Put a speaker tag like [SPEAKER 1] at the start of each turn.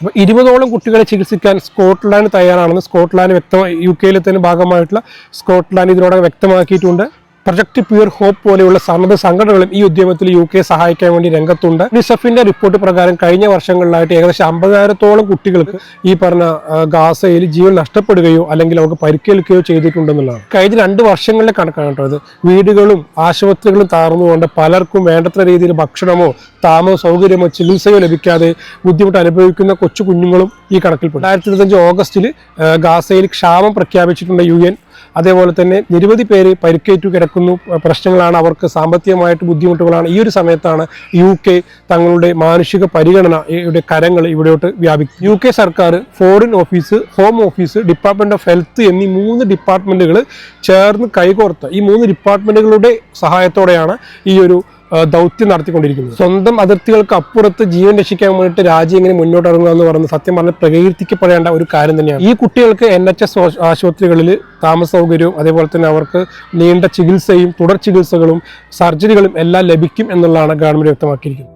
[SPEAKER 1] അപ്പോൾ ഇരുപതോളം കുട്ടികളെ ചികിത്സിക്കാൻ സ്കോട്ട്ലാൻഡ് തയ്യാറാണെന്ന് സ്കോട്ട്ലാൻഡ് വ്യക്തമായി യു കെയിലെ തന്നെ ഭാഗമായിട്ടുള്ള സ്കോട്ട്ലാൻഡ് ഇതിനോടകം വ്യക്തമാക്കിയിട്ടുണ്ട്. പ്രൊജക്ട് പ്യൂർ ഹോപ്പ് പോലെയുള്ള സന്നദ്ധ സംഘടനകളും ഈ ഉദ്യമത്തിൽ യു കെ സഹായിക്കാൻ വേണ്ടി രംഗത്തുണ്ട്. യുണിസെഫിന്റെ റിപ്പോർട്ട് പ്രകാരം കഴിഞ്ഞ വർഷങ്ങളിലായിട്ട് ഏകദേശം അമ്പതിനായിരത്തോളം കുട്ടികൾക്ക് ഈ പറഞ്ഞ ഗാസയിൽ ജീവൻ നഷ്ടപ്പെടുകയോ അല്ലെങ്കിൽ അവർക്ക് പരിക്കേൽക്കുകയോ ചെയ്തിട്ടുണ്ടെന്നുള്ളതാണ്. കഴിഞ്ഞ രണ്ട് വർഷങ്ങളിലെ കണക്കാണ് കേട്ടോ ഇത്. വീടുകളും ആശുപത്രികളും താർന്നുകൊണ്ട് പലർക്കും വേണ്ടത്ര രീതിയിൽ ഭക്ഷണമോ താമസ സൗകര്യമോ ചികിത്സയോ ലഭിക്കാതെ ബുദ്ധിമുട്ട് അനുഭവിക്കുന്ന കൊച്ചു കുഞ്ഞുങ്ങളും ഈ കണക്കിൽപ്പെടും രണ്ടായിരത്തി ഇരുപത്തഞ്ച് ഓഗസ്റ്റിൽ ഗാസയിൽ ക്ഷാമം പ്രഖ്യാപിച്ചിട്ടുണ്ട് യു എൻ. അതേപോലെ തന്നെ നിരവധി പേര് പരിക്കേറ്റു കിടക്കുന്നു. പ്രശ്നങ്ങളാണ് അവർക്ക് സാമ്പത്തികമായിട്ട് ബുദ്ധിമുട്ടുകളാണ്. ഈ ഒരു സമയത്താണ് യു കെ തങ്ങളുടെ മാനുഷിക പരിഗണന ഇവിടെ കരങ്ങൾ ഇവിടോട്ട് വ്യാപിക്കും യു കെ സർക്കാർ foreign office home office department of health എന്നീ മൂന്ന് ഡിപ്പാർട്ട്മെന്റുകൾ ചേർന്ന് കൈകോർത്ത് ഈ മൂന്ന് ഡിപ്പാർട്ട്മെന്റുകളുടെ സഹായത്തോടെയാണ് ഈ ഒരു ദൗത്യം നടത്തിക്കൊണ്ടിരിക്കുന്നത് സ്വന്തം അതിർത്തികൾക്ക് അപ്പുറത്ത് ജീവൻ രക്ഷിക്കാൻ വേണ്ടിയിട്ട് രാജ്യം ഇങ്ങനെ മുന്നോട്ട് ഇറങ്ങുക എന്ന് പറയുന്നത് സത്യം പറഞ്ഞാൽ പ്രകീർത്തിക്കപ്പെടേണ്ട ഒരു കാര്യം തന്നെയാണ്. ഈ കുട്ടികൾക്ക് എൻ എച്ച് എസ് ആശുപത്രികളിൽ താമസ സൗകര്യവും അതേപോലെ തന്നെ അവർക്ക് നീണ്ട ചികിത്സയും തുടർ ചികിത്സകളും സർജറികളും എല്ലാം ലഭിക്കും എന്നുള്ളതാണ് ഗവൺമെന്റ് വ്യക്തമാക്കിയിരിക്കുന്നത്.